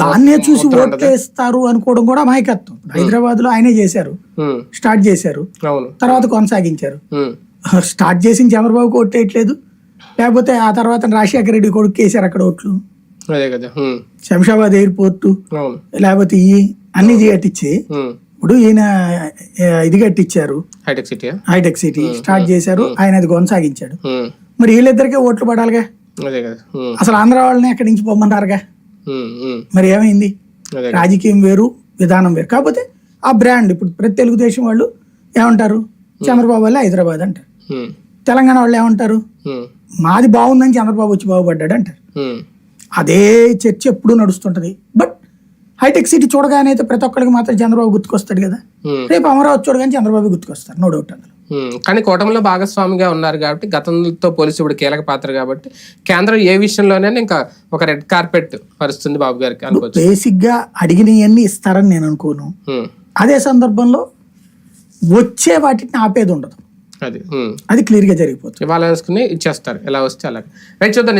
దాన్నే చూసి? ఓట్లేస్తారు అనుకోవడం కూడా అమాయకత్వం హైదరాబాద్లో ఆయనే చేశారు. స్టార్ట్ చేశారు. తర్వాత కొనసాగించారు. స్టార్ట్ చేసిన చంద్రబాబుకి ఓట్లేయట్లేదు లేకపోతే ఆ తర్వాత రాజశేఖర రెడ్డి కొడుకు వేశారు అక్కడ ఓట్లు. శంషాబాద్ ఎయిర్పోర్టు లేకపోతే ఈ అన్ని కట్టించి ఇప్పుడు ఈయన ఇది కట్టించారు hitech city hitech city start చేశారు. ఆయన అది కొనసాగించాడు. మరి వీళ్ళిద్దరికే ఓట్లు పడాలిగా? అసలు ఆంధ్ర వాళ్ళని ఎక్కడి నుంచి పొమ్మన్నారుగా మరి ఏమైంది? రాజకీయం వేరు విధానం వేరు. కాకపోతే ఆ బ్రాండ్ ఇప్పుడు ప్రతి తెలుగుదేశం వాళ్ళు ఏమంటారు? చంద్రబాబు వల్ల హైదరాబాద్ అంటారు. తెలంగాణ వాళ్ళు ఏమంటారు? మాది బాగుందని చంద్రబాబు వచ్చి బాగుపడ్డాడు అంటారు. అదే చర్చ ఎప్పుడూ నడుస్తుంటది. బట్ హైటెక్ సిటీ చూడగానే అయితే ప్రతి ఒక్కరికి మాత్రం చంద్రబాబు గుర్తుకొస్తాడు కదా. రేపు అమరావతి చూడగానే చంద్రబాబు గుర్తుకొస్తారు. నో డౌట్ అందులో. కానీ కూటమిలో భాగస్వామిగా ఉన్నారు కాబట్టి గతంతో పోలిసి ఇప్పుడు కీలక పాత్ర కాబట్టి కేంద్రం ఏ విషయంలోనే ఇంకా ఒక రెడ్ కార్పెట్ పరుస్తుంది బాబు గారికి అనుకోవచ్చు. బేసిక్గా అడిగినవన్నీ ఇస్తారని నేను అనుకోను. అదే సందర్భంలో వచ్చే వాటిని ఆపేది ఉండదు. అది. అది క్లియర్గా జరిగిపోతుంది ఇవ్వాలనుకుని ఇచ్చేస్తారు. ఎలా వస్తే అలాగే. రైట్ చూద్దాం.